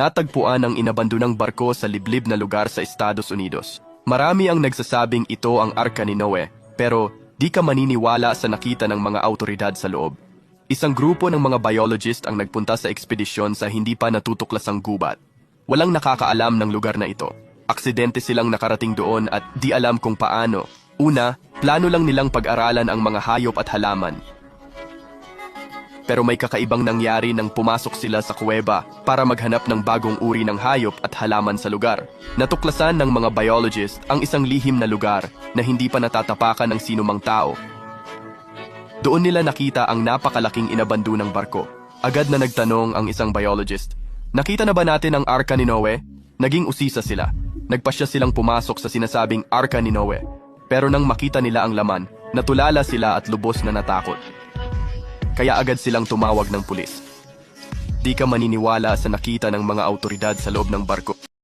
natagpuan ang inabandonang barko sa liblib na lugar sa Estados Unidos. Marami ang nagsasabing ito ang Arka ni Noe, pero di ka maniniwala sa nakita ng mga autoridad sa loob. Isang grupo ng mga biologist ang nagpunta sa ekspedisyon sa hindi pa natutuklasang gubat. Walang nakakaalam ng lugar na ito. Aksidente silang nakarating doon at di alam kung paano. Una, plano lang nilang pag-aralan ang mga hayop at halaman. Pero may kakaibang nangyari nang pumasok sila sa kuweba para maghanap ng bagong uri ng hayop at halaman sa lugar. Natuklasan ng mga biologist ang isang lihim na lugar na hindi pa natatapakan ng sinumang tao. Doon nila nakita ang napakalaking inabandu ng barko. Agad na nagtanong ang isang biologist, Nakita na ba natin ang Arka ni Noe? Naging usisa sila. Nagpasya silang pumasok sa sinasabing Arka ni Noe. Pero nang makita nila ang laman, natulala sila at lubos na natakot. Kaya agad silang tumawag ng pulis. Di ka maniniwala sa nakita ng mga autoridad sa loob ng barko.